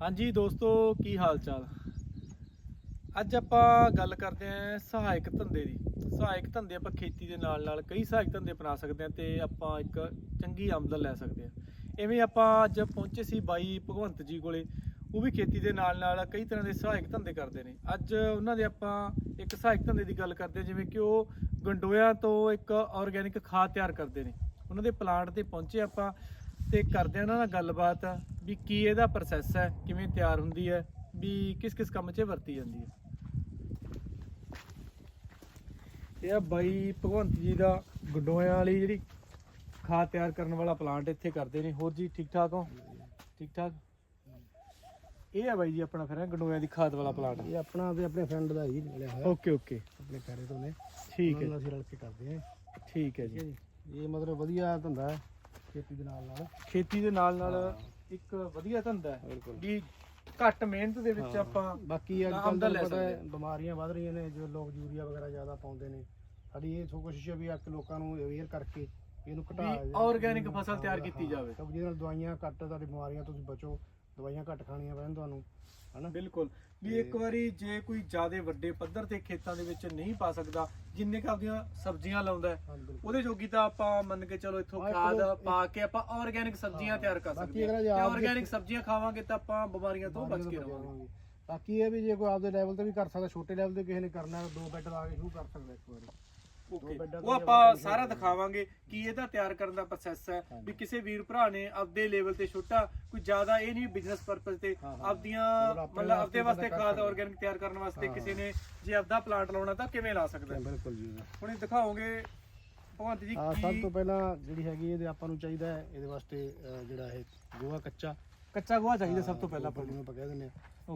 ਹਾਂਜੀ ਦੋਸਤੋ, ਕੀ ਹਾਲ ਚਾਲ ਅੱਜ ਆਪਾਂ ਗੱਲ ਕਰਦੇ ਆਂ ਸਹਾਇਕ ਧੰਦੇ ਦੀ। ਸਹਾਇਕ ਧੰਦੇ ਆਪਾਂ ਖੇਤੀ ਦੇ ਨਾਲ ਨਾਲ ਕਈ ਸਹਾਇਕ ਧੰਦੇ ਅਪਣਾ ਸਕਦੇ ਆਂ ਤੇ ਆਪਾਂ ਇੱਕ ਚੰਗੀ ਆਮਦਨ ਲੈ ਸਕਦੇ ਆਂ ਐਵੇਂ ਆਪਾਂ ਅੱਜ ਪਹੁੰਚੇ ਸੀ ਬਾਈ ਭਗਵੰਤ ਜੀ ਕੋਲੇ। ਉਹ ਵੀ ਖੇਤੀ ਦੇ ਨਾਲ ਨਾਲ ਕਈ ਤਰ੍ਹਾਂ ਦੇ ਸਹਾਇਕ ਧੰਦੇ ਕਰਦੇ ਨੇ। ਅੱਜ ਉਹਨਾਂ ਦੇ ਆਪਾਂ ਇੱਕ ਸਹਾਇਕ ਧੰਦੇ ਦੀ ਗੱਲ ਕਰਦੇ ਆਂ ਜਿਵੇਂ ਕਿ ਉਹ ਗੰਡੋਇਆਂ ਤੋਂ ਇੱਕ ਆਰਗੈਨਿਕ ਖਾਦ ਤਿਆਰ ਕਰਦੇ ਨੇ। ਉਹਨਾਂ ਦੇ ਪਲਾਂਟ ਤੇ ਪਹੁੰਚੇ ਆਪਾਂ ਤੇ ਕਰਦੇ ਆ ਉਹਨਾਂ ਨਾਲ ਗੱਲਬਾਤ। ਵੀ ਕੀ ਇਹਦਾ ਪ੍ਰੋਸੈਸ ਹੈ ਕਿਵੇਂ ਤਿਆਰ ਹੁੰਦੀ ਹੈ ਵੀ ਕਿਸ ਕਿਸ ਕੰਮ 'ਚ ਵਰਤੀ ਜਾਂਦੀ ਹੈ? ਇਹ ਆ ਬਾਈ ਭਗਵੰਤ ਜੀ ਦਾ ਗੁੱਡੋਆਂ ਵਾਲੀ ਜਿਹੜੀ ਖਾਦ ਤਿਆਰ ਕਰਨ ਵਾਲਾ ਪਲਾਂਟ ਇੱਥੇ ਕਰਦੇ ਨੇ। ਹੋਰ ਜੀ ਠੀਕ ਠਾਕ ਹੋ? ਠੀਕ ਠਾਕ? ਇਹ ਆ ਬਾਈ ਜੀ ਆਪਣਾ ਫਿਰ ਗੰਡੋਇਆਂ ਦੀ ਖਾਦ ਵਾਲਾ ਪਲਾਂਟ ਇਹ ਆਪਣਾ ਤੇ ਆਪਣੇ ਫਰੈਂਡ ਦਾ ਹੀ ਨਿਕਲਿਆ ਹੋਇਆ। ਓਕੇ ਓਕੇ ਆਪਣੇ ਘਰੇ ਤੋਂ ਨੇ। ਠੀਕ ਹੈ। ਅਸੀਂ ਰਲ ਕੇ ਕਰਦੇ ਹਾਂ। ਠੀਕ ਹੈ ਠੀਕ ਹੈ ਜੀ। ਜੀ ਇਹ ਮਤਲਬ ਵਧੀਆ ਧੰਦਾ ਹੈ ਖੇਤੀ ਦੇ ਨਾਲ ਨਾਲ। ਖੇਤੀ ਦੇ ਨਾਲ ਨਾਲ ਇੱਕ ਵਧੀਆ ਧੰਦਾ ਹੈ ਬਿਲਕੁਲ। ਵੀ ਘੱਟ ਮਿਹਨਤ ਦੇ ਵਿੱਚ ਆਪਾਂ ਬਾਕੀ ਅੱਜ ਕੱਲ੍ਹ ਤੁਹਾਨੂੰ ਪਤਾ ਹੈ ਬਿਮਾਰੀਆਂ ਵੱਧ ਰਹੀਆਂ ਨੇ ਜੋ ਲੋਕ ਯੂਰੀਆ ਵਗੈਰਾ ਜ਼ਿਆਦਾ ਪਾਉਂਦੇ ਨੇ। ਸਾਡੀ ਇਹ ਸੋ ਕੋਸ਼ਿਸ਼ ਹੈ ਵੀ ਆ ਕਿ ਲੋਕਾਂ ਨੂੰ ਅਵੇਅਰ ਕਰਕੇ ਇਹਨੂੰ ਘਟਾਇਆ ਵੀ organic ਫਸਲ ਤਿਆਰ ਕੀਤੀ ਜਾਵੇ। ਕਿਉਂਕਿ ਜਿਹਦੇ ਨਾਲ ਦਵਾਈਆਂ ਘੱਟ ਤੁਹਾਡੀ ਬਿਮਾਰੀਆਂ ਤੋਂ ਤੁਸੀਂ ਬਚੋ। ਦਵਾਈਆਂ ਘੱਟ ਖਾਣੀਆਂ ਪੈਣ ਤੁਹਾਨੂੰ। ਹਨਾ? ਬਿਲਕੁਲ। ਵੀ ਇੱਕ ਵਾਰੀ ਜੇ ਕੋਈ ਜ਼ਿਆਦਾ ਵੱਡੇ ਪੱਧਰ ਤੇ ਖੇਤਾਂ ਦੇ ਵਿੱਚ ਨਹੀਂ ਪਾ ਸਕਦਾ ਜਿੰਨੇ ਕੁ ਆਪਦੀਆਂ ਸਬਜ਼ੀਆਂ ਲਾਉਂਦਾ ਹੈ, ਉਹਦੇ ਜੋਗੀ ਤਾਂ ਆਪਾਂ ਮੰਨ ਕੇ ਚਲੋ ਇੱਥੋਂ ਹਾਂ, ਖਾਦ ਪਾ ਕੇ ਆਪਾਂ ਆਰਗੈਨਿਕ ਸਬਜ਼ੀਆਂ ਤਿਆਰ ਕਰ ਬਾਕੀ ਸਕਦੇ ਅਗਰ ਹਾਂ ਜੇ ਤੇ ਆਪ ਜੇ- ਆਰਗੈਨਿਕ ਸਬਜ਼ੀਆਂ ਖਾਵਾਂਗੇ ਤਾਂ ਆਪਾਂ ਬਿਮਾਰੀਆਂ ਤੋਂ ਬਚ ਕੇ ਰਹਾਂਗੇ ਬਾਕੀ ਇਹ ਵੀ ਜੇ ਕੋਈ ਆਪਦੇ ਲੈਵਲ ਤੇ ਵੀ ਕਰ ਸਕਦਾ ਛੋਟੇ ਲੈਵਲ ਤੇ ਕਿਸੇ ਨੇ ਕਰਨਾ ਹੈ, ਦੋ ਬੈੱਡ ਲਾ ਕੇ ਸ਼ੁਰੂ ਕਰ ਸਕਦਾ ਇੱਕ ਵਾਰੀ। ਓਕੇ ਉਹ ਆਪਾਂ ਸਾਰਾ ਦਿਖਾਵਾਂਗੇ ਕਿ ਇਹਦਾ ਤਿਆਰ ਕਰਨ ਦਾ ਪ੍ਰੋਸੈਸ ਹੈ। ਵੀ ਕਿਸੇ ਵੀਰ ਭਰਾ ਨੇ ਆਪਦੇ ਲੈਵਲ ਤੇ ਛੋਟਾ ਕੋਈ ਜ਼ਿਆਦਾ ਇਹ ਨਹੀਂ ਬਿਜ਼ਨਸ ਪਰਪਸ ਤੇ। ਆਪਦੀਆਂ ਮਤਲਬ ਆਪਦੇ ਵਾਸਤੇ ਖਾਦ। ਆਰਗੈਨਿਕ ਤਿਆਰ ਕਰਨ ਵਾਸਤੇ ਕਿਸੇ ਨੇ ਜੇ ਆਪਦਾ ਪਲਾਂਟ ਲਾਉਣਾ ਤਾਂ ਕਿਵੇਂ ਲਾ ਸਕਦਾ? ਬਿਲਕੁਲ ਜੀ ਹੁਣ ਇਹ ਦਿਖਾਓਗੇ ਭਗਵੰਤ ਜੀ ਸਭ ਤੋਂ ਪਹਿਲਾਂ ਜਿਹੜੀ ਹੈਗੀ ਇਹਦੇ ਆਪਾਂ ਨੂੰ ਚਾਹੀਦਾ ਹੈ ਇਹਦੇ ਵਾਸਤੇ ਜਿਹੜਾ ਇਹ ਗੋਹਾ ਕੱਚਾ ਕੱਚਾ ਗੋਹਾ ਚਾਹੀਦਾ ਸਭ ਤੋਂ ਪਹਿਲਾਂ ਆਪਾਂ ਆਪਾਂ ਨੂੰ। ਆਪਾਂ ਕਹਿ ਦਿੰਦੇ ਆ।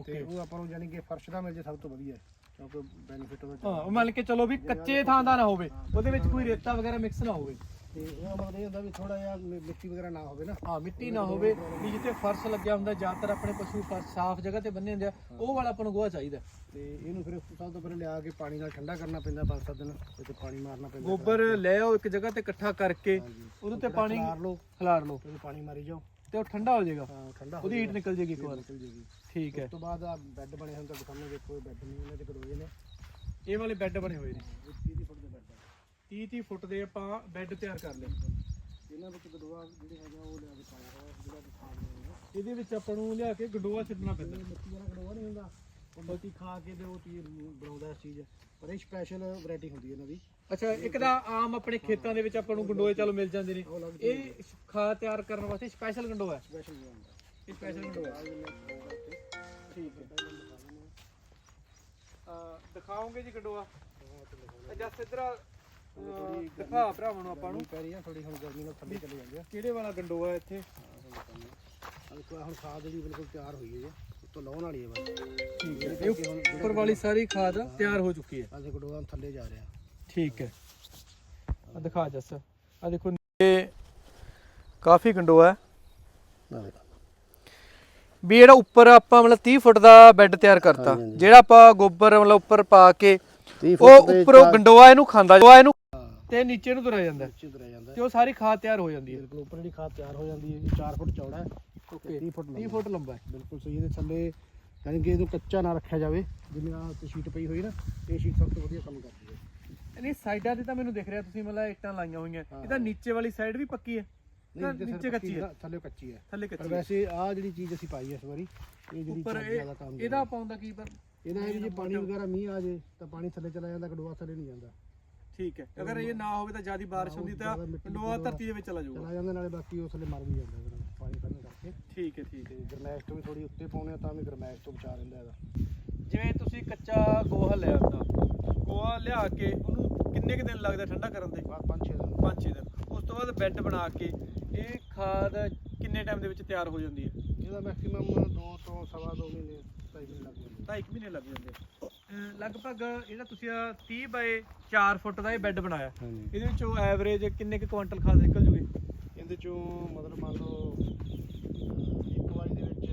ਤੇ ਓਕੇ ਉਹ ਆਪਾਂ ਨੂੰ ਯਾਨੀ ਕਿ ਫਰਸ਼ ਦਾ ਮਿਲ ਜੇ ਸਭ ਤੋਂ ਵਧੀਆ ਹੈ, ਕਿਉਂਕਿ ਬੈਨੀਫਿਟ ਉਹਦਾ ਹਾਂ ਉਹ ਮੰਨ ਕੇ ਚਲੋ ਵੀ ਕੱਚੇ ਥਾਂ ਦਾ ਨਾ ਹੋਵੇ ਉਹਦੇ ਵਿੱਚ ਕੋਈ ਰੇਤਾ ਵਗੈਰਾ ਮਿਕਸ ਨਾ ਹੋਵੇ। ਤੇ ਉਹ ਮਤਲਬ ਇਹ ਹੁੰਦਾ ਵੀ ਥੋੜਾ ਜਿਹਾ ਮਿ- ਮਿੱਟੀ ਵਗੈਰਾ ਨਾ ਹੋਵੇ ਨਾ। ਹਾਂ ਮਿੱਟੀ ਨਾ ਹੋਵੇ ਵੀ ਜਿੱਥੇ ਫਰਸ਼ ਲੱਗਿਆ ਹੁੰਦਾ ਜ਼ਿਆਦਾਤਰ ਆਪਣੇ ਪਸ਼ੂ ਫਰਸ਼ ਸਾਫ਼ ਜਗ੍ਹਾ ਤੇ ਬੰਨੇ ਹੁੰਦੇ ਆ ਉਹ ਵਾਲਾ ਆਪਾਂ ਨੂੰ ਗੋਹਾ ਚਾਹੀਦਾ ਤੇ ਇਹਨੂੰ ਫਿਰ ਸਭ ਤੋਂ ਪਹਿਲਾਂ ਲਿਆ ਕੇ ਪਾਣੀ ਨਾਲ ਠੰਡਾ ਕਰਨਾ ਪੈਂਦਾ ਪੰਜ ਸੱਤ ਦਿਨ ਤੇ ਪਾਣੀ ਮਾਰਨਾ ਪੈਂਦਾ। ਗੋਬਰ ਲੈ ਆਓ ਇੱਕ ਜਗ੍ਹਾ ਤੇ ਇਕੱਠਾ ਕਰਕੇ ਹਾਂਜੀ। ਉਹਦੇ ਤੇ ਪਾਣੀ ਖਿਲਾਰ ਲਓ। ਖਿਲਾਰ ਲਓ। ਤੇ ਉਹਨੂੰ ਪਾਣੀ ਮਾਰੀ ਜਾਓ। ਤੇ ਉਹ ਠੰਡਾ ਹੋ ਜਾਏਗਾ। ਹਾਂ ਠੰਡਾ ਹੋ ਉਹਦੀ ਹੀਟ। ਨਿਕਲ ਜਾਏਗੀ ਇੱਕ ਵਾਰ। ਨਿਕਲ ਜੇਗੀ ਠੀਕ ਹੈ। ਉਸ ਤੋਂ ਬਾਅਦ ਆ ਬੈੱਡ ਬਣੇ ਹੁੰਦੇ ਤੁਹਾਡੇ ਸਾਹਮਣੇ ਦੇਖੋ ਇਹ ਬੈੱਡ ਨਹੀਂ ਇਹਨਾਂ ਦੇ ਕਦੋਏ ਨੇ। ਇਹ ਵਾਲੇ ਬੈੱਡ ਬਣੇ ਹੋਏ ਨੇ। ਇਹ 30 ਫੁੱਟ ਦੇ ਬੈੱਡ 30 30 ਫੁੱਟ ਦੇ ਆਪਾਂ ਬੈੱਡ ਤਿਆਰ ਕਰ ਲਏ। ਇਹਨਾਂ ਵਿੱਚ ਗਦੋਆ ਜਿਹੜੇ ਹੈਗਾ ਉਹ ਲਿਆ ਕੇ ਪਾਇਆ ਹੋਇਆ ਜਿਹੜਾ ਖਾਣ ਨੂੰ। ਇਹਦੇ ਵਿੱਚ ਆਪਾਂ ਨੂੰ ਲਿਆ ਕੇ ਗੰਡੋਆ ਛੱਡਣਾ ਪੈਂਦਾ। ਮਿੱਟੀ ਵਾਲਾ ਗਦੋਆ ਨਹੀਂ ਹੁੰਦਾ। ਉਹ ਮਿੱਟੀ ਖਾ ਕੇ ਤੇ ਉਹ ਚੀਜ਼ ਬਣਾਉਂਦਾ ਇਸ ਚੀਜ਼। ਪਰ ਇਹ ਸਪੈਸ਼ਲ ਵੈਰਾਈਟੀ ਹੁੰਦੀ ਹੈ ਇਹਨਾਂ ਦੀ। ਅੱਛਾ, ਇੱਕ ਤਾਂ ਆਮ ਆਪਣੇ ਖੇਤਾਂ ਦੇ ਵਿੱਚ ਆਪਾਂ ਨੂੰ ਗੰਡੋਏ ਚਲੋ ਮਿਲ ਜਾਂਦੇ ਨੇ। ਇਹ ਖਾਦ ਤਿਆਰ ਕਰਨ ਵਾਸਤੇ ਸਪੈਸ਼ਲ ਗੰਡੋਆ ਹੈ। ਸਪੈਸ਼ਲ ਹੁੰਦਾ ਇਹ ਸਪੈਸ਼ਲ ਗੰਡੋਆ ਠੀਕ ਹੈ। ਆ ਦਿਖਾਓਗੇ ਜੀ ਗੰਡੋਆ? ਅੱਛਾ ਸਿੱਧਰਾ ਦਿਖਾ ਭਰਾਵਾਂ ਨੂੰ ਆਪਾਂ ਨੂੰ। ਪੈ ਰਹੀ ਆ ਥੋੜੀ ਹੁਣ ਗਰਮੀ ਨਾਲ ਥੱਲੇ ਚਲੇ ਜਾਂਦੇ ਆ ਕਿਹੜੇ ਵਾਲਾ ਗੰਡੋਆ ਇੱਥੇ ਹੁਣ ਖਾਦ ਜਿਹੜੀ ਬਿਲਕੁਲ ਤਿਆਰ ਹੋਈ ਹੈ ਉੱਤੋਂ ਲਾਉਣ ਵਾਲੀ ਹੈ ਬਸ ਠੀਕ ਹੈ। ਇਹ ਉੱਪਰ ਵਾਲੀ ਸਾਰੀ ਖਾਦ ਤਿਆਰ ਹੋ ਚੁੱਕੀ ਹੈ। ਆਹ ਦੇਖੋ ਥੱਲੇ ਜਾ ਰਹੇ ਰਿਹਾ। ਠੀਕ ਹੈ। ਆ ਦਿਖਾ ਜੱਸ। ਆ ਦੇਖੋ ਇਹ ਕਾਫੀ ਗੰਡੋਆ ਹੈ। ਵੀ ਜਿਹੜਾ ਉੱਪਰ ਆਪਾਂ ਮਤਲਬ 30 ਫੁੱਟ ਦਾ ਬੈੱਡ ਤਿਆਰ ਕਰਤਾ। ਜਿਹੜਾ ਆਪਾਂ ਗੋਬਰ ਮਤਲਬ ਉੱਪਰ ਪਾ ਕੇ 30 ਉਹ ਉੱਪਰੋਂ ਗੰਡੋਆ ਇਹਨੂੰ ਖਾਂਦਾ ਗੰਡੋਆ ਇਹਨੂੰ ਤੇ ਨੀਚੇ ਨੂੰ ਤੁਰਿਆ ਜਾਂਦਾ। ਨੀਚੇ ਤੇ ਉਹ ਸਾਰੀ ਖਾਦ ਤਿਆਰ ਹੋ ਜਾਂਦੀ ਹੈ। ਬਿਲਕੁਲ ਉੱਪਰ ਜਿਹੜੀ ਖਾਦ ਤਿਆਰ ਹੋ ਜਾਂਦੀ ਹੈ ਇਹ 4 ਫੁੱਟ ਚੌੜਾ ਹੈ। ਓਕੇ 30 ਫੁੱਟ 30 ਲੰਬਾ ਫੁੱਟ ਲੰਬਾ ਹੈ। ਬਿਲਕੁਲ ਸਹੀ ਇਹਦੇ ਥੱਲੇ ਯਾਨੀ ਕਿ ਇਹਨੂੰ ਕੱਚਾ ਨਾ ਰੱਖਿਆ ਜਾਵੇ ਜਿਵੇਂ ਆਹ ਤੇ ਸ਼ੀਟ ਪਈ ਹੋਈ ਨਾ ਇਹ ਸ਼ੀਟ ਸਭ ਤੋਂ ਵਧੀਆ ਕੰਮ ਕਰਦੀ ਨਹੀਂ ਸਾਈਡਾਂ ਤੇ ਤਾਂ ਮੈਨੂੰ ਦਿਖ ਰਿਹਾ ਤੁਸੀਂ ਮਤਲਬ ਇੱਟਾਂ ਲਾਈਆਂ ਹੋਈਆਂ। ਹਾਂ। ਇਹਦਾ ਨੀਚੇ ਵਾਲੀ ਸਾਈਡ ਵੀ ਪੱਕੀ ਹੈ? ਨੀਚੇ ਕੱਚੀ ਹੈ? ਥੱਲੇ ਕੱਚੀ ਹੈ। ਥੱਲੇ ਪਰ ਕੱਚੀ ਹੈ। ਵੈਸੇ ਆਹ ਜਿਹੜੀ ਚੀਜ਼ ਅਸੀਂ ਪਾਈ ਹੈ ਇਸ ਵਾਰੀ ਇਹ ਜਿਹੜੀ ਜ਼ਿਆਦਾ ਇਹ ਕੰਮ ਇਹਦਾ ਪਾਉਂਦਾ ਕੀ ਪਰ ਇਹਦਾ ਇਹ ਜੇ ਪਾਣੀ ਵਗੈਰਾ ਮੀਂਹ ਆ ਜੇ ਤਾਂ ਪਾਣੀ ਥੱਲੇ ਚਲਾ ਜਾਂਦਾ ਗਡੋਆ ਥੱਲੇ ਨਹੀਂ ਜਾਂਦਾ। ਠੀਕ ਹੈ ਅਗਰ ਇਹ ਨਾ ਹੋਵੇ ਤਾਂ ਜਿਆਦੀ ਬਾਰਿਸ਼ ਹੁੰਦੀ ਤਾਂ ਗੰਡੋਆ ਧਰਤੀ ਦੇ ਵਿੱਚ ਚਲਾ ਜਾਊਗਾ। ਚਲਾ ਜਾਂਦਾ ਨਾਲੇ ਬਾਕੀ ਉਹ ਥੱਲੇ ਮਰ ਵੀ ਜਾਂਦਾ ਪਾਣੀ ਕਰਨ ਕਰਕੇ। ਠੀਕ ਹੈ ਠੀਕ ਹੈ। ਗਰਮੈਸ਼ ਤੋਂ ਵੀ ਥੋੜੀ ਉੱਤੇ ਪਾਉਣੇ ਆ ਤਾਂ ਵੀ ਗਰਮੈਸ਼ ਤੋਂ ਬਚਾ ਰਹਿੰਦਾ ਇਹਦਾ। ਜਿਵੇਂ ਤੁਸੀਂ ਕੱਚਾ ਗੋਹਾ ਲੈ ਆਉਂਦਾ ਗੋਹਾ ਲਿਆ ਕੇ ਉਹਨੂੰ ਕਿੰਨੇ ਕੁ ਦਿਨ ਲੱਗਦਾ ਠੰਡਾ ਕਰਨ ਤੇ ਬਾਅਦ ਪੰਜ ਛੇ ਦਿਨ। 5-6 ਦਿਨ। ਉਸ ਤੋਂ ਬਾਅਦ ਬੈੱਡ ਬਣਾ ਕੇ ਇਹ ਖਾਦ ਕਿੰਨੇ ਟਾਈਮ ਦੇ ਵਿੱਚ ਤਿਆਰ ਹੋ ਜਾਂਦੀ ਹੈ? ਇਹਦਾ ਮੈਕਸਿਮਮ 2 ਤੋਂ ਸਵਾ 2 ਮਹੀਨੇ ਢਾਈ ਮਹੀਨੇ ਲੱਗ ਜਾਂਦੇ। ਢਾਈ ਕੁ ਮਹੀਨੇ ਲੱਗ ਜਾਂਦੇ ਆ। ਅਹ ਲਗਭਗ ਜਿਹੜਾ ਤੁਸੀਂ ਆਹ 30 ਬਾਏ 4 ਫੁੱਟ ਦਾ ਇਹ ਬੈੱਡ ਬਣਾਇਆ। ਹਾਂਜੀ। ਇਹਦੇ ਵਿੱਚੋਂ ਐਵਰੇਜ ਕਿੰਨੇ ਕੁ ਕੁਆਂਟਲ ਖਾਦ ਨਿਕਲ ਜੂਗੀ? ਇਹਦੇ ਚੋਂ ਮਤਲਬ ਮੰਨ ਲਓ ਅਹ, ਇੱਕ ਵਾਰੀ ਦੇ ਵਿੱਚ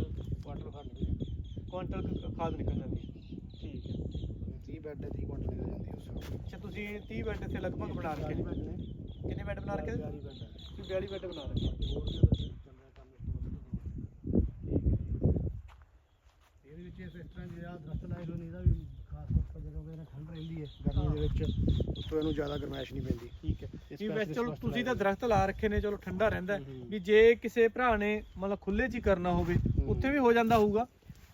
ਕੁਆਟਰ ਖਾ ਨਿਕਲ ਜਾਂਦੀ ਕੁਆਂਟਲ ਕੁ ਖਾਦ ਨਿਕਲ ਜਾਂਦੀ ਹੈ। ਠੀਕ ਹੈ। 30 ਬੈੱਡ 30 ਕੁਆਟਰ ਅੱਛਾ ਤੁਸੀਂ 30 ਬੈੱਡ ਇੱਥੇ ਲਗਭਗ ਬਣਾ ਰੱਖੇ ਨੇ। ਨੇ। ਕਿੰਨੇ ਬੈੱਡ ਬਣਾ ਰੱਖੇ 42 ਬੈੱਡ ਹੈ ਤੁਸੀਂ 42 ਬੈੱਡ ਬਣਾ ਰੱਖੇ ਹੋਰ ਵੀ ਉਹਦੇ ਚ ਚੱਲ ਰਿਹਾ ਕੰਮ ਇਸ ਤੋਂ ਵੱਧ ਤੋਂ ਵੱਧ। ਇਸ ਤਰ੍ਹਾਂ ਜਿਹੜਾ ਦਰਖਤ ਲਾਏ ਹੋਏ ਨੇ ਇਹਦਾ ਵੀ ਖਾਸ ਤੌਰ ਤੇ ਜਦੋਂ ਇਹਨਾਂ ਠੰਡ ਰਹਿੰਦੀ ਹੈ ਗਰਮੀ ਦੇ ਵਿੱਚ ਉੱਤੋਂ ਇਹਨੂੰ ਜ਼ਿਆਦਾ ਗਰਮੈਸ਼ ਨਹੀਂ ਪੈਂਦੀ। ਠੀਕ ਹੈ। ਇਸ ਵੀ ਕਰਕੇ ਵੈਸੇ ਚਲੋ ਸਪਸ਼ਟ ਤੁਸੀਂ ਤਾਂ ਦਰਖਤ ਲਾ ਰੱਖੇ ਨੇ ਚਲੋ ਠੰਡਾ ਰਹਿੰਦਾ ਹੈ। ਹੂੰ। ਵੀ ਜੇ ਕਿਸੇ ਭਰਾ ਨੇ ਮਤਲਬ ਖੁੱਲੇ 'ਚ ਹੀ ਕਰਨਾ ਹੋਵੇ ਉੱਥੇ ਵੀ ਹੋ ਜਾਂਦਾ ਹੋਊਗਾ।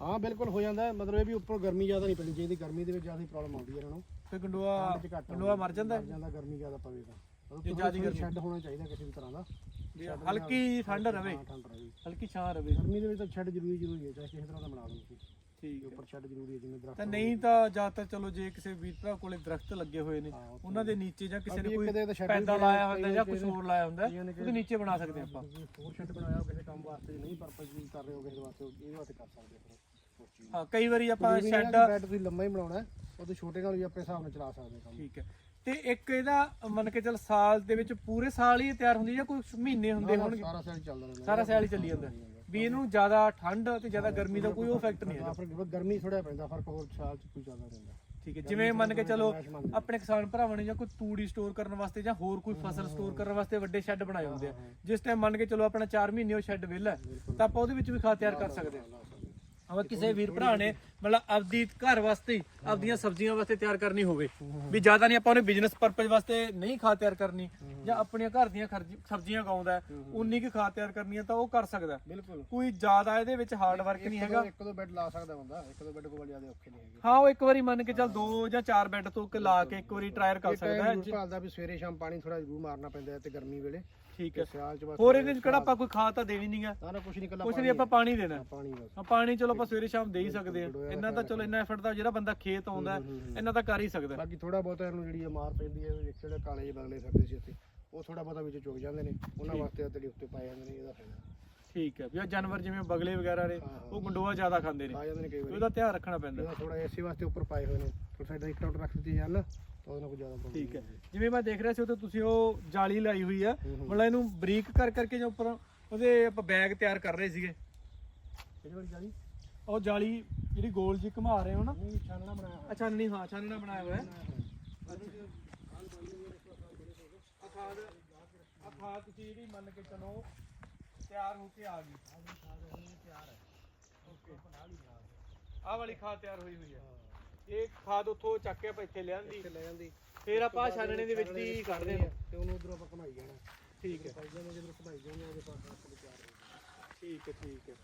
ਹਾਂ ਬਿਲਕੁਲ ਹੋ ਜਾਂਦਾ ਹੈ। ਮਤਲਬ ਇਹ ਵੀ ਉੱਪਰ ਗਰਮੀ ਜ਼ਿਆਦਾ ਨਹੀਂ ਪੈਣੀ ਚਾਹੀਦੀ। ਗਰਮੀ ਦੇ ਵਿੱਚ ਜ਼ਿਆਦਾ ਪ੍ਰੋਬਲਮ ਆਉਂਦੀ ਹੈ ਇਹਨਾਂ ਨੂੰ। ਤੇ ਗੰਡੋਆ ਠੰਡ 'ਚ ਘੱਟ ਗੰਡੋਆ ਮਰ ਜਾਂਦਾ। ਮਰ ਜਾਂਦਾ ਗਰਮੀ ਜ਼ਿਆਦਾ ਪਵੇਗਾ ਜੇ ਜ਼ਿਆਦਾ ਗਰਮੀ- ਸ਼ੈੱਡ ਹੋਣਾ ਚਾਹੀਦਾ ਕਿਸੇ ਵੀ ਤਰ੍ਹਾਂ ਦਾ। ਵੀ ਹਲਕੀ ਠੰਡ ਰਵੇ। ਹਾਂ, ਠੰਡ ਰਵੇ। ਹਲਕੀ ਛਾਂ ਰਵੇ। ਗਰਮੀ ਦੇ ਵਿੱਚ ਤਾਂ ਸ਼ੈੱਡ ਜ਼ਰੂਰੀ ਜ਼ਰੂਰੀ ਹੈ ਚਾਹੇ ਕਿਸੇ ਤਰ੍ਹਾਂ ਦਾ ਬਣਾ ਲਓ ਤੁਸੀਂ। ਠੀਕ ਹੈ। ਉੱਪਰ ਸ਼ੈੱਡ ਜ਼ਰੂਰੀ ਹੈ ਜਿਵੇਂ ਦਰਖਤ ਤਾਂ ਨਹੀਂ ਤਾਂ ਜ਼ਿਆਦਾਤਰ ਚਲੋ ਜੇ ਕਿਸੇ ਵੀਰ ਭਰਾ ਕੋਲੇ ਦਰਖਤ ਲੱਗੇ ਹੋਏ ਨੇ ਹਾਂ, ਉੱਥੇ ਉਹਨਾਂ ਦੇ ਨੀਚੇ ਜਾਂ ਕਿਸੇ ਨੇ ਕੋਈ ਤਾਂ ਪੈਂਦਾ ਲਾਇਆ ਹੁੰਦਾ ਜਾਂ ਕੁਝ ਹੋਰ ਲਾਇਆ ਹੁੰਦਾ ਕਈਆਂ ਨੇ ਉਹਦੇ ਨੀਚੇ ਬਣਾ ਸਕਦੇ ਆਪਾਂ। ਹੋਰ ਸ਼ੈੱਡ ਬਣਾਇਆ ਹੋ ਕਿਸੇ ਕੰਮ ਵਾਸਤੇ ਨਹੀਂ ਪਰਪਸ ਯੂਜ਼ ਕਰ ਰਹੇ ਹੋ ਕਿਸੇ ਵਾਸਤੇ ਇਹਦੇ ਵਾਸਤੇ ਕਰ ਸਕਦੇ ਹੋ। ਹਾਂ ਕਈ ਵਾਰੀ ਆਪਾਂ ਸ਼ੈੱਡ ਬੈੱਡ ਤੁਸੀਂ ਲੰਮਾ ਹੀ ਬਣਾਉਣਾ ਹੈ ਉਹਦੇ ਛੋਟੇ ਨਾਲ ਵੀ ਆਪਣੇ ਹਿਸਾਬ ਨਾਲ ਚਲਾ ਸਕਦੇ ਹੋ ਕੰਮ। ਠੀਕ ਹੈ। ਤੇ ਇੱਕ ਇਹਦਾ ਮੰਨ ਕੇ ਚੱਲ ਸਾਲ ਦੇ ਵਿੱਚ ਪੂਰੇ ਸਾਲ ਹੀ ਇਹ ਤਿਆਰ ਹੁੰਦੀ ਜਾਂ ਕੋਈ ਮਹੀਨੇ ਹੁੰਦੇ ਹੋਣਗੇ? ਸਾਰਾ ਸਾਲ ਚੱਲਦਾ ਰਹਿੰਦਾ। ਸਾਰਾ ਸਾਲ ਹੀ ਚੱਲੀ ਜਾਂਦਾ ਵੀ ਇਹਨੂੰ ਜ਼ਿਆਦਾ ਠੰਡ ਤੇ ਜ਼ਿਆਦਾ ਗਰਮੀ ਦਾ ਕੋਈ ਇਫੈਕਟ ਨਹੀਂ ਹਾਂ, ਫਿਰ ਗਰਮੀ ਥੋੜਾ ਪੈਂਦਾ ਫ਼ਰਕ ਹੋਰ ਸਾਲ ਚ ਕੋਈ ਜ਼ਿਆਦਾ ਰਹਿੰਦਾ ਠੀਕ ਹੈ ਜਿਵੇਂ ਮੰਨ ਕੇ ਚਲੋ। ਆਪਣੇ ਕਿਸਾਨ ਭਰਾਵਾਂ ਨੇ ਜਾਂ ਕੋਈ ਤੂੜੀ ਸਟੋਰ ਕਰਨ ਵਾਸਤੇ ਜਾਂ ਹੋਰ ਕੋਈ ਫਸਲ ਸਟੋਰ ਕਰਨ ਵਾਸਤੇ ਵੱਡੇ ਸ਼ੈੱਡ ਬਣਾਏ ਹੁੰਦੇ ਆ। ਜਿਸ ਟਾਈਮ ਮੰਨ ਕੇ ਚਲੋ ਆਪਣਾ 4 ਮਹੀਨੇ ਉਹ ਸ਼ੈੱਡ ਵਿਹਲਾ ਹੈ, ਤਾਂ ਆਪਾਂ ਉਹਦੇ ਵਿੱਚ ਵੀ ਖਾਦ ਤਿਆਰ ਕਰ ਸਕਦੇ ਹਾਂ। ਅਗਰ ਕਿਸੇ ਵੀਰ ਭਰਾ ਨੇ ਮਤਲਬ ਆਪਦੀ ਘਰ ਵਾਸਤੇ ਆਪਦੀਆਂ ਸਬਜ਼ੀਆਂ ਵਾਸਤੇ ਤਿਆਰ ਕਰਨੀ ਹੋਵੇ। ਵੀ ਜ਼ਿਆਦਾ ਨਹੀਂ ਆਪਾਂ ਉਹਨੇ ਬਿਜ਼ਨਸ ਪਰਪਸ ਵਾਸਤੇ ਨਹੀਂ ਖਾਦ ਤਿਆਰ ਕਰਨੀ ਜਾਂ ਆਪਣੀਆਂ ਘਰ ਦੀਆਂ ਖਰਜੀ- ਸਬਜ਼ੀਆਂ ਉਗਾਉਂਦਾ ਹੈ, ਉਨੀ ਕੁ ਖਾਦ ਤਿਆਰ ਕਰਨੀ ਹੈ ਤਾਂ ਉਹ ਕਰ ਸਕਦਾ। ਹੈ। ਬਿਲਕੁਲ। ਕੋਈ ਜ਼ਿਆਦਾ ਇਹਦੇ ਵਿੱਚ ਹਾਰਡ ਵਰਕ ਨਹੀਂ ਹੈਗਾ। ਇੱਕ ਦੋ ਬੈੱਡ ਲਾ ਸਕਦਾ ਬੰਦਾ ਇੱਕ ਦੋ ਬੈੱਡ ਕੋਲ ਜ਼ਿਆਦਾ ਔਖੇ ਨਹੀਂ ਹੈਗੇ। ਹਾਂ ਉਹ ਇੱਕ ਵਾਰੀ ਮੰਨ ਕੇ ਚੱਲ ਦੋ ਜਾਂ ਚਾਰ ਬੈੱਡ ਤੋਂ ਕਿ ਲਾ ਕੇ ਇੱਕ ਵਾਰੀ ਟਰਾਇਰ ਕਰ ਸਕਦਾ ਹੈ। ਭਾਲਦਾ ਵੀ ਸਵੇਰੇ ਸ਼ਾਮ ਪਾਣੀ ਥੋੜਾ ਜ਼ਰੂਰ ਮਾਰਨਾ ਪੈਂਦਾ ਹੈ ਤੇ ਗਰਮੀ ਵੇਲੇ। ਠੀਕ ਹੈ। ਸਿਆਲ ਚ ਬਸ ਹੋਰ ਇਹਦੇ ਵਿੱਚ ਕਿਹੜਾ ਆਪਾਂ ਕੋਈ ਖਾਦ ਤਾਂ ਦੇਣੀ ਨਹੀਂਗਾ ਸਾਰਾ ਕੁਝ ਨਹੀਂ ਕੱਲਾ ਕੁਛ ਨਹੀਂ ਆਪਾਂ ਪਾਣੀ ਦੇਣਾ। ਪਾਣੀ ਬਸ। ਹਾਂ ਪਾਣੀ ਚਲੋ ਆਪਾਂ ਸਵੇਰੇ ਸ਼ਾਮ ਦੇ ਹੀ ਸਕਦੇ ਆ ਇੰਨਾ ਤਾਂ ਚਲੋ ਇੰਨਾ ਐਫਰਟ ਤਾਂ ਜਿਹੜਾ ਬੰਦਾ ਖੇਤ ਆਉਂਦਾ ਇੰਨਾ ਤਾਂ ਕਰ ਹੀ ਸਕਦਾ ਬਾਕੀ ਥੋੜਾ ਬਹੁਤਾ ਇਹਨੂੰ ਜਿਹੜੀ ਮਾਰ ਪੈਂਦੀ ਹੈ ਜਿਹੜੇ ਕਾਲੇ ਜਿਹੇ ਬਗਲੇ ਫਿਰਦੇ ਸੀ ਇੱਥੇ ਉਹ ਥੋੜਾ ਬਹੁਤਾ ਵਿੱਚ ਚੁਗ ਜਾਂਦੇ ਨੇ ਉਹਨਾਂ ਵਾਸਤੇ ਅਤੜੀ ਉੱਤੇ ਪਾਏ ਜਾਂਦੇ ਨੇ ਇਹਦਾ ਫਾਇਦਾ। ਠੀਕ ਹੈ ਵੀ ਆਹ ਜਾਨਵਰ ਜਿਵੇਂ ਬਗਲੇ ਵਗੈਰਾ ਨੇ ਉਹ ਗੰਡੋਆ ਜ਼ਿਆਦਾ ਖਾਂਦੇ ਨੇ। ਆ ਜਾਂਦੇ ਨੇ ਕਈ ਵਾਰੀ। ਉਹਦਾ ਧਿਆਨ ਰੱਖਣਾ ਪੈਂਦਾ। ਥੋੜਾ ਇਸੇ ਵਾਸਤੇ ਉੱਪਰ ਪਾਏ ਹੋਏ ਨੇ। ਫਿਰ ਸਾਈਡ ਇੱਕ ਟਾਊਟ ਰੱਖ ਦਿੱਤੀ ਜਾਣ ਤਾਂ ਉਹਦੇ ਨਾਲ ਕੋਈ ਜ਼ਿਆਦਾ problem ਠੀਕ ਹੈ। ਜਿਵੇਂ ਮੈਂ ਦੇਖ ਰਿਹਾ ਸੀ ਤੇ ਤੁਸੀਂ ਉਹ ਜਾਲੀ ਲਾਈ ਹੋਈ ਆ। ਮਤਲਬ ਇਹਨੂੰ ਬਰੀਕ ਕਰ ਕਰਕੇ ਜੋ ਉੱਪਰ ਉਹਦੇ ਆਪਾਂ ਬੈਗ ਤਿਆਰ ਕਰ ਰਹੇ ਸੀਗੇ। ਇਹਦੇ ਵਾਲੀ ਜਾਲੀ? ਉਹ ਜਾਲੀ ਜਿਹੜੀ ਗੋਲ ਜੀ ਘੁਮਾ ਰਹੇ ਹੋ ਨਾ। ਨਹੀਂ ਛਾਨਣਾ ਬਣਾਇਆ ਹੋਇਆ। ਅੱਛਾ ਨਹੀਂ ਹਾਂ ਛਾਨਣਾ ਬਣਾਇਆ ਹੋਇਆ। ਹੈ ਆ ਖਾਦ ਆ ਖਾਦ ਤੁਸੀਂ ਜਿਹੜੀ ਮੰਨ ਕੇ ਚਲੋ ਤਿਆਰ ਹੋ ਕੇ ਆ ਗਈ। ਤਿਆਰ ਹੈ ਓਕੇ। ਆਹ ਵਾਲੀ ਖਾਦ ਤਿਆਰ ਹੋਈ ਹੋਈ ਹੈ। ਇਹ ਖਾਦ ਉੱਥੋਂ ਚੱਕ ਕੇ ਆਪਾਂ ਇੱਥੇ ਲਿਆਂਦੀ ਲੈ ਜਾਂਦੀ ਫਿਰ ਆਪਾਂ ਛਾਨਣੇ ਦੇ ਵਿੱਚ ਹੀ ਕੱਢਦੇ ਹਾਂ। ਤੇ ਉਹਨੂੰ ਉਧਰੋਂ ਆਪਾਂ ਘਮਾਈ ਜਾਣਾ। ਠੀਕ ਹੈ। ਪਾਈ ਜਾਂਦੇ ਜਦੋਂ ਘਮਾਈ ਜਾਂਦੇ ਉਹਦੇ ਪਾਸ ਦੇ ਤਿਆਰ ਹੋ ਠੀਕ ਹੈ ਠੀਕ ਹੈ।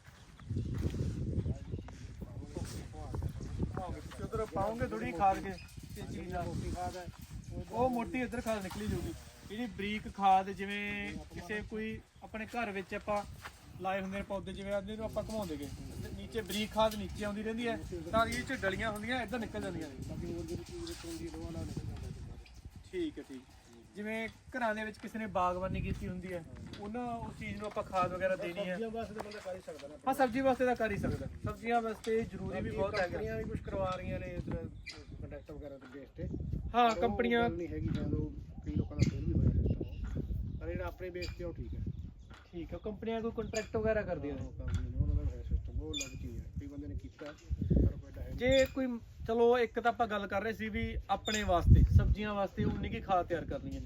ਉਧਰ ਪਾਓਗੇ ਥੋੜੀ ਖਾਦ ਕੇ। ਤੇ ਚੀਜ਼। ਨਾਲ ਮੋਟੀ ਖਾਦ ਹੈ ਉਹ ਮੋਟੀ ਇੱਧਰ ਖਾਦ ਨਿਕਲੀ ਜਾਊਗੀ ਜਿਹੜੀ ਬਰੀਕ ਖਾਦ ਜਿਵੇਂ ਕਿਸੇ ਕੋਈ ਆਪਣੇ ਘਰ ਵਿੱਚ ਆਪਾਂ ਲਾਏ ਹੁੰਦੇ ਨੇ ਪੌਦੇ ਜਿਵੇਂ ਆਦੇ ਨੂੰ ਆਪਾਂ ਘਮਾਉਂਦੇ ਗਏ। ਨੀਚੇ ਬਰੀਕ ਖਾਦ ਨੀਚੇ ਆਉਂਦੀ ਰਹਿੰਦੀ ਹੈ ਤਾਂ ਇਹ ਚ ਡਲੀਆਂ ਹੁੰਦੀਆਂ ਇੱਧਰ ਨਿਕਲ ਜਾਂਦੀਆਂ ਨੇ। ਬਾਕੀ ਹੋਰ ਜਿਹੜੀ ਚੀਜ਼ ਵਿੱਚ ਹੁੰਦੀ ਲੋਹਾ ਨਾਲ ਨਿਕਲ ਜਾਂਦਾ ਹੈ ਠੀਕ ਹੈ। ਠੀਕ ਜਿਵੇਂ ਘਰਾਂ ਦੇ ਵਿੱਚ ਕਿਸੇ ਨੇ ਬਾਗਬਾਨੀ ਕੀਤੀ ਹੁੰਦੀ ਹੈ ਉਹਨਾਂ ਉਸ ਚੀਜ਼ ਨੂੰ ਆਪਾਂ ਖਾਦ ਵਗੈਰਾ ਦੇਣੀ ਹੈ। ਸਬਜ਼ੀਆਂ ਵਾਸਤੇ ਤਾਂ ਬੰਦਾ ਕਰ ਹੀ ਸਕਦਾ ਨਾ। ਹਾਂ ਸਬਜ਼ੀ ਵਾਸਤੇ ਤਾਂ ਕਰ ਹੀ ਸਕਦਾ ਸਬਜ਼ੀਆਂ ਵਾਸਤੇ ਜ਼ਰੂਰੀ ਵੀ ਬਹੁਤ ਹੈਗਾ। ਕੰਪਨੀਆਂ ਵੀ ਕੁਝ ਕਰਵਾ ਰਹੀਆਂ ਨੇ ਇਧਰ ਕੰਟੈਕਟ ਵਗੈਰਾ ਦੇ ਬੇਸ ਤੇ। ਹਾਂ ਕੰਪਨੀਆਂ ਨਹੀਂ ਹੈਗੀ ਜਦੋਂ ਕਈ ਲੋਕਾਂ ਦਾ ਫੇਲ ਵੀ ਹੋਇਆ ਸਿਸਟਮ ਪਰ ਜਿਹੜਾ ਆਪਣੇ ਬੇਸ ਤੇ ਉਹ ਠੀਕ ਹੈ। ਠੀਕ ਹੈ ਕੰਪਨੀਆਂ ਕੋਈ ਕੰਟਰੈਕਟ ਵਗੈਰਾ ਕਰਦੀਆਂ ਨੇ ਉਹ ਕਰਦੀਆਂ ਨੇ ਉਹਨਾਂ ਦਾ ਹੈ ਸਿਸਟਮ ਉਹ ਅਲੱਗ ਚੀਜ਼ ਹੈ ਕਈ ਬੰਦੇ ਨੇ ਕੀਤਾ ਪਰ ਕੋਈ ਹੈ ਨਹੀਂ ਜੇ ਕੋਈ ਚਲੋ ਇੱਕ ਤਾਂ ਆਪਾਂ ਗੱਲ ਕਰ ਰਹੇ ਸੀ ਵੀ ਆਪਣੇ ਵਾਸਤੇ ਸਬਜ਼ੀਆਂ ਵਾਸਤੇ ਉਨੀ ਕੀ ਖਾਦ ਤਿਆਰ ਕਰਨੀ ਹੈ।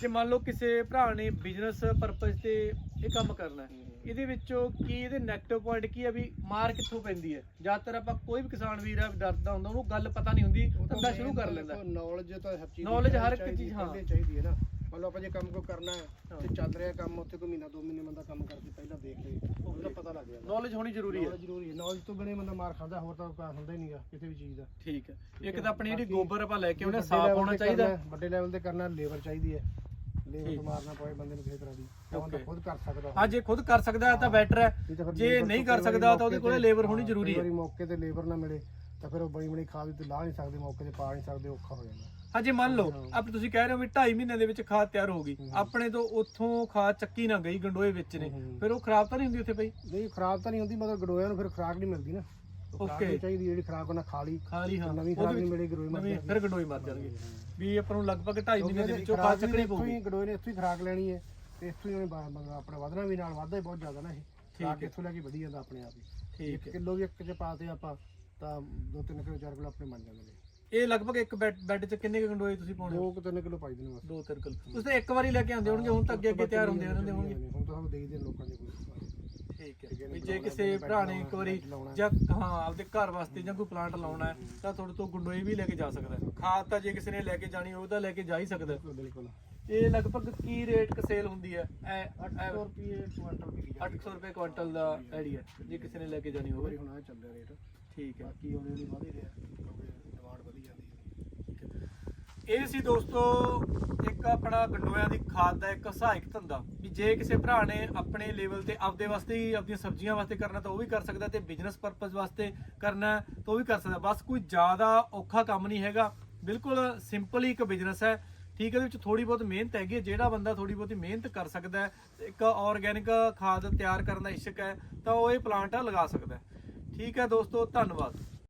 ਜੇ ਮੰਨ ਲਓ ਕਿਸੇ ਭਰਾ ਨੇ ਬਿਜ਼ਨਸ ਪਰਪਸ ਤੇ ਇਹ ਕੰਮ ਕਰਨਾ ਹੈ ਇਹਦੇ ਵਿੱਚੋਂ ਕੀ ਇਹਦੇ 네ਗੇਟਿਵ ਪੁਆਇੰਟ ਕੀ ਹੈ ਵੀ ਮਾਰ ਕਿੱਥੋਂ ਪੈਂਦੀ ਹੈ? ਜ਼ਿਆਦਾਤਰ ਆਪਾਂ ਕੋਈ ਵੀ ਕਿਸਾਨ ਵੀਰ ਆ ਡਰਦਾ ਹੁੰਦਾ ਉਹਨੂੰ ਗੱਲ ਪਤਾ ਨਹੀਂ ਹੁੰਦੀ ਧੰਦਾ ਸ਼ੁਰੂ ਕਰ ਲੈਂਦਾ। ਨੌਲੇਜ ਤਾਂ ਹਰ ਚੀਜ਼ Knowledge ਦੀ ਹਰ ਇੱਕ ਚਾਹੀਦੀ ਚੀਜ਼, ਹੈ, ਹਾਂ। ਪਹਿਲੇ ਚਾਹੀਦੀ ਹੈ ਨਾ। ਮੰਨ ਲਓ ਆਪਾਂ ਜੇ ਕੰਮ ਕੋ ਕਰਨਾ ਹੈ ਤੇ ਚੱਲ ਰਿਹਾ ਕੰਮ ਉੱਥੇ ਕੋਈ ਮਹੀਨਾ ਦੋ ਮਹੀਨੇ ਬੰਦਾ ਕੰਮ ਕਰਕੇ ਪਹਿਲਾਂ ਦੇਖ ਲੇ ਉਹਦਾ ਪਤਾ ਲੱਗ ਜਾਂਦਾ। ਨੌਲੇਜ ਹੋਣੀ ਜ਼ਰੂਰੀ ਹੈ। ਨੌਲੇਜ ਜ਼ਰੂਰੀ ਹੈ। ਨੌਲੇਜ ਤੋਂ ਬਿਨਾਂ ਬੰਦਾ ਮਾਰ ਖਾਂਦਾ ਹੋਰ ਤਾਂ ਕੋਈ ਹੁੰਦਾ ਹੀ ਨਹੀਂਗਾ ਕਿਸੇ ਵੀ ਚੀਜ਼ ਦਾ। ਠੀਕ ਹੈ। ਇੱਕ ਤਾਂ ਆਪਣੀ ਜਿਹੜੀ ਗੋਬਰ ਆਪਾਂ ਲੈ ਕੇ ਵੱਡੇ ਸਾਫ਼ ਹੋਣਾ ਚਾਹੀਦਾ। ਵੱਡੇ ਲੈਵਲ ਤੇ ਕਰਨਾ ਲੇਬਰ ਚਾਹੀਦੀ ਹੈ। ਲੇਬਰ ਮਾਰਨਾ ਪਵੇ ਬੰਦੇ ਨੂੰ ਕਿਸੇ ਤਰ੍ਹਾਂ ਦੀ। ਬੰਦਾ ਖੁਦ ਕਰ ਸਕਦਾ ਹਾਂ ਜੇ ਖੁਦ ਕਰ ਸਕਦਾ ਤਾਂ ਬੈਟਰ ਹੈ। ਜੇ ਨਹੀਂ ਕਰ ਸਕਦਾ ਤਾਂ ਉਹਦੇ ਕੋਲੇ ਲੇਬਰ ਹੋਣੀ ਜ਼ਰੂਰੀ ਹੈ। ਮੌਕੇ ਤੇ ਲੇਬਰ ਨਾ ਮਿਲੇ ਤਾਂ ਫਿਰ ਉਹ ਬੜੀ ਬੜੀ ਖਾਦ ਤੇ ਲਾ ਨਹੀਂ ਸਕਦੇ ਮੌਕੇ ਤੇ ਪਾ ਨਹੀਂ ਸਕਦੇ ਔਖਾ ਹੋ ਜਾਂਦਾ। ਹਾਂ ਜੇ ਮੰਨ ਲਓ ਆਪ ਤੁਸੀਂ ਕਹਿ ਰਹੇ ਹੋ ਵੀ 2.5 ਮਹੀਨਿਆਂ ਦੇ ਵਿੱਚ ਖਾਦ ਤਿਆਰ ਹੋ ਗਈ। ਆਪਣੇ ਤੋਂ ਉੱਥੋਂ ਖਾਦ ਚੱਕੀ ਨਾ ਗਈ ਗੰਡੋਏ ਵਿੱਚ ਨੇ। ਫਿਰ ਉਹ ਖਰਾਬ ਤਾਂ ਨਹੀਂ ਹੁੰਦੀ ਉੱਥੇ ਪਈ? ਨਹੀਂ ਖਰਾਬ ਤਾਂ ਨਹੀਂ ਹੁੰਦੀ ਮਤਲਬ ਗੜੋਇਆਂ ਨੂੰ ਫਿਰ ਖੁਰਾਕ ਨਹੀਂ ਮਿਲਦੀ ਨਾ. ਨਹੀਂ ਚਾਹੀਦੀ ਜਿਹੜੀ ਖੁਰਾਕ ਉਹਨਾਂ ਖਾ ਲਈ ਹਾਂ। ਨਵੀਂ ਖੁਰਾਕ ਨਹੀਂ ਮਿਲੀ ਗੜੋਏ ਮਰ ਫਿਰ ਗੰਡੋਏ ਮਰ ਜਾਣਗੇ। ਵੀ ਆਪਾਂ ਨੂੰ ਲਗਭਗ 2.5 ਮਹੀਨੇ ਦੇ ਵਿੱਚੋਂ ਖਾਦ ਚੱਕਣੀ ਪਊਗੀ ਹੀ ਗੜੋਏ ਨੇ ਇੱਥੋਂ ਹੀ ਖੁਰਾਕ ਲੈਣੀ ਹੈ ਤੇ ਇੱਥੋਂ ਹੀ ਮਤਲਬ ਆਪਣੇ ਵਧਣਾ ਵੀ ਨਾਲ ਵਧਦਾ ਹੀ ਬਹੁਤ ਜ਼ਿਆਦਾ ਨਾ ਇਹ। ਖੁਰਾਕ ਇੱਥੋਂ ਲੈ ਕੇ ਵਧੀ ਜਾਂਦਾ ਆਪਣੇ ਆਪ ਹੀ। ਠੀਕ ਕਿਲੋ ਵੀ ਇੱਕ ਚ ਪਾਤੇ ਆਪਾਂ ਤਾਂ 2-3 ਕਿਲੋ 4 ਕਿਲੋ ਆਪਣੇ ਬਣ ਜਾਂਦੇ ਨੇ। ਇਹ ਲਗਭਗ ਇੱਕ ਬੈੱਡ ਬੈੱਡ 'ਚ ਕਿੰਨੇ ਕੁ ਗੰਡੋਏ ਤੁਸੀਂ ਪਾਉਣੇ 2-3 ਕਿਲੋ ਪਾਈ ਦੇਣੇ ਬਸ। ਦੋ ਤਿੰਨ ਕਿਲੋ। ਤੁਸੀਂ ਤਾਂ ਇੱਕ ਵਾਰੀ ਲੈ ਕੇ ਆਉਂਦੇ ਹੋਣਗੇ ਹੁਣ ਤਾਂ ਅੱਗੇ ਅੱਗੇ ਤਿਆਰ ਹੁੰਦੇ ਰਹਿੰਦੇ ਹੋਣਗੇ। ਹੁਣ ਤਾਂ ਸਾਨੂੰ ਦੇਖਦੇ ਲੋਕਾਂ ਦੇ ਕੋਈ ਠੀਕ ਹੈ। ਹੈ, ਵੀ ਜੇ ਕਿਸੇ ਭਰਾ ਨੇ ਇੱਕ ਵਾਰੀ। ਜਾਂ ਹਾਂ ਆਪਦੇ ਘਰ ਵਾਸਤੇ ਜਾਂ ਕੋਈ ਪਲਾਂਟ ਲਾਉਣਾ ਹੈ ਤਾਂ ਤੁਹਾਡੇ ਤੋਂ ਗੁੰਡੋਈ ਵੀ ਲੈ ਕੇ ਜਾ ਸਕਦਾ ਹੈ। ਖਾਦ ਤਾਂ ਜੇ ਕਿਸੇ ਨੇ ਲੈ ਕੇ ਜਾਣੀ ਤਾਂ ਲੈ ਕੇ ਜਾ ਹੀ ਸਕਦਾ ਹੈ। ਬਿਲਕੁਲ ਇਹ ਲਗਭਗ ਕੀ ਰੇਟ ਕ ਸੇਲ ਹੁੰਦੀ ਹੈ? ਐ 800 ਰੁਪਏ ਕੁਆਂਟਲ ਵਿਕੀ ਜਾਂਦੀ 800 ਰੁਪਏ ਕੁਇੰਟਲ ਦਾ ਆਈਡੀਆ ਜੇ ਕਿਸੇ ਨੇ ਲੈ ਕੇ ਜਾਣੀ ਹੋਵੇ। ਹੁਣ ਆ ਚੱਲ ਰਿਹਾ ਰੇਟ ਠੀਕ ਹੈ। ਬਾਕੀ ਉਹਦੇ ਲਈ ਵਧ ਹੀ ਰਿਹਾ। ਕਿਉਂਕਿ ਹੈ ਇਹ ਸੀ ਦੋਸਤੋ, ਇੱਕ ਆਪਣਾ ਗੰਡੋਇਆਂ ਦੀ ਖਾਦ ਦਾ ਇੱਕ ਸਹਾਇਕ ਧੰਦਾ ਵੀ ਜੇ ਕਿਸੇ ਭਰਾ ਨੇ ਆਪਣੇ ਲੈਵਲ ਤੇ ਆਪਦੇ ਵਾਸਤੇ ਹੀ ਆਪਣੀਆਂ ਸਬਜ਼ੀਆਂ ਵਾਸਤੇ ਕਰਨਾ, ਤਾਂ ਉਹ ਵੀ ਕਰ ਸਕਦਾ ਤੇ ਬਿਜ਼ਨਸ ਪਰਪਸ ਵਾਸਤੇ ਕਰਨਾ ਤਾਂ ਉਹ ਵੀ ਕਰ ਸਕਦਾ। ਬਸ ਕੋਈ ਜ਼ਿਆਦਾ ਔਖਾ ਕੰਮ ਨਹੀਂ ਹੈਗਾ। ਬਿਲਕੁਲ ਸਿੰਪਲ ਹੀ ਇੱਕ ਬਿਜ਼ਨਸ ਹੈ। ਠੀਕ ਹੈ, ਇਹਦੇ ਵਿੱਚ ਥੋੜੀ ਬਹੁਤ ਮਿਹਨਤ ਹੈਗੀ ਹੈ। ਜਿਹੜਾ ਬੰਦਾ ਥੋੜੀ ਬਹੁਤੀ ਮਿਹਨਤ ਕਰ ਸਕਦਾ ਹੈ ਇੱਕ ਆਰਗੈਨਿਕ ਖਾਦ ਤਿਆਰ ਕਰਨ ਦਾ ਇਸ਼ਕ ਹੈ, ਤਾਂ ਉਹ ਇਹ ਪਲਾਂਟ ਲਗਾ ਸਕਦਾ ਠੀਕ ਹੈ ਦੋਸਤੋ, ਧੰਨਵਾਦ।